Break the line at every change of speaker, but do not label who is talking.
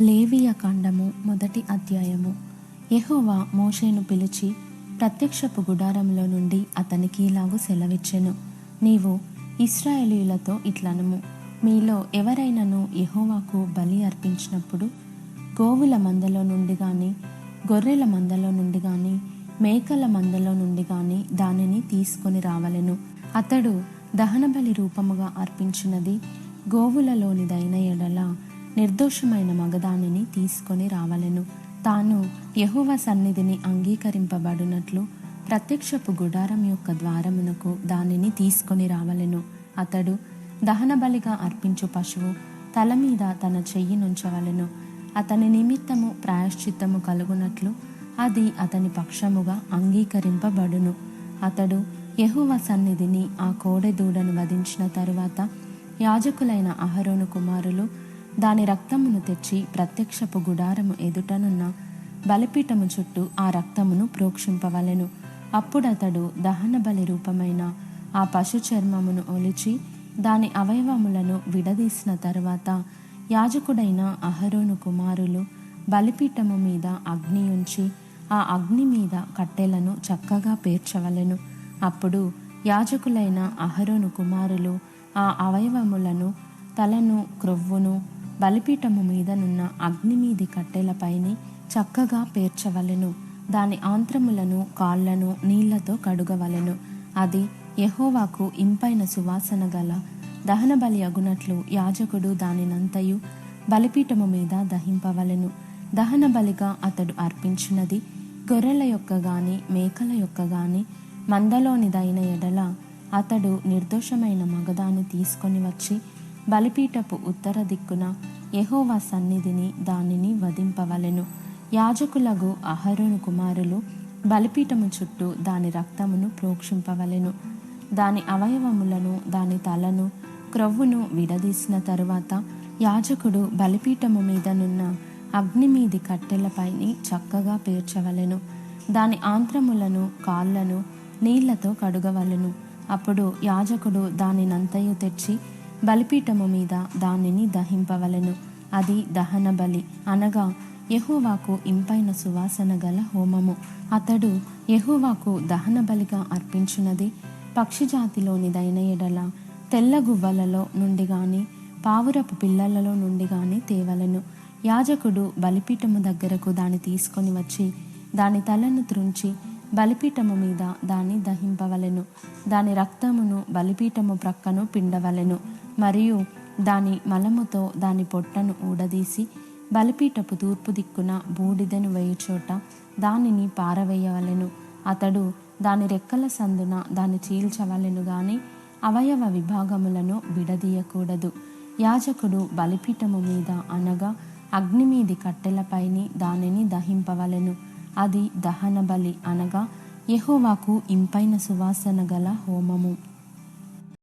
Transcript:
లేవియ కాండము మొదటి అధ్యాయము. యహోవా మోషేను పిలిచి ప్రత్యక్షపు గుడారంలో నుండి అతనికి ఇలాగూ సెలవిచ్చెను. నీవు ఇస్రాయేలీలతో ఇట్లనము. మీలో ఎవరైనాను యహోవాకు బలి అర్పించినప్పుడు గోవుల మందలో నుండి గాని గొర్రెల మందలో నుండి గాని మేకల మందలో నుండి గాని దానిని తీసుకొని రావలెను. అతడు దహనబలి రూపముగా అర్పించినది గోవులలోనిదైన ఎడల. నిర్దోషమైన మగదానిని తీసుకొని రావలెను. తాను యహువ సన్నిధిని అంగీకరింపబడినట్లు ప్రత్యక్షపు గుడారం యొక్క ద్వారమునకు దానిని తీసుకొని రావలెను. అతడు దహనబలిగా అర్పించు పశువు తల మీద తన చెయ్యి నుంచవలెను. అతని నిమిత్తము ప్రాయశ్చిత్తము కలుగునట్లు అది అతని పక్షముగా అంగీకరింపబడును. అతడు యహువ సన్నిధిని ఆ కోడెదూడను వధించిన తరువాత యాజకులైన అహరోను కుమారులు దాని రక్తమును తెచ్చి ప్రత్యక్షపు గుడారము ఎదుటనున్న బలిపీఠము చుట్టూ ఆ రక్తమును ప్రోక్షింపవలెను. అప్పుడతడు దహన బలి రూపమైన ఆ పశు చర్మమును ఒలిచి దాని అవయవములను విడదీసిన తరువాత యాజకుడైన అహరోను కుమారులు బలిపీఠము మీద అగ్ని ఉంచి ఆ అగ్ని మీద కట్టెలను చక్కగా పేర్చవలెను. అప్పుడు యాజకులైన అహరోను కుమారులు ఆ అవయవములను తలను క్రొవ్వును బలిపీఠము మీదనున్న అగ్ని మీది కట్టెలపైని చక్కగా పేర్చవలెను. దాని ఆంత్రములను కాళ్ళను నీళ్ళతో కడుగవలెను. అది యహోవాకు ఇంపైన సువాసన గల దహన బలి అగునట్లు యాజకుడు దానినంతయు బలిపీఠము మీద దహింపవలెను. దహన బలిగా అతడు అర్పించినది గొర్రెల యొక్క గాని మేకల యొక్క గాని మందలోనిదైన ఎడల అతడు నిర్దోషమైన మగదాన్ని తీసుకొని వచ్చి బలిపీఠపు ఉత్తర దిక్కున యహోవా సన్నిధిని దానిని వధింపవలెను. యాజకులగు అహరోను కుమారులు బలిపీఠము చుట్టూ దాని రక్తమును ప్రోక్షింపవలెను. దాని అవయవములను దాని తలను క్రొవ్వును విడదీసిన తరువాత యాజకుడు బలిపీఠము మీదనున్న అగ్ని మీది కట్టెలపైని చక్కగా పేర్చవలెను. దాని ఆంత్రములను కాళ్ళను నీళ్ళతో కడుగవలెను. అప్పుడు యాజకుడు దానినంతయు తెచ్చి బలిపీఠము మీద దానిని దహింపవలెను. అది దహన బలి. అనగా యహోవాకు ఇంపైన సువాసన గల హోమము. అతడు యహోవాకు దహన బలిగా అర్పించినది. పక్షిజాతిలోనిదైన ఎడల తెల్ల గువ్వలలో నుండి గాని పావురపు పిల్లలలో నుండి గాని తేవలెను. యాజకుడు బలిపీఠము దగ్గరకు దాన్ని తీసుకొని వచ్చి దాని తలను త్రుంచి బలిపీఠము మీద దాన్ని దహింపవలెను. దాని రక్తమును బలిపీఠము ప్రక్కను పిండవలెను. మరియు దాని మలముతో దాని పొట్టను ఊడదీసి బలిపీఠపు తూర్పు దిక్కున బూడిదను వేయుచోట దానిని పారవేయవలెను. అతడు దాని రెక్కల సందున దాన్ని చీల్చవలెను గాని అవయవ విభాగములను విడదీయకూడదు. యాజకుడు బలిపీఠము మీద అనగా అగ్ని మీది కట్టెలపైని దానిని దహింపవలెను. అది దహన బలి అనగా యహోవాకు ఇంపైన సువాసన గల హోమము.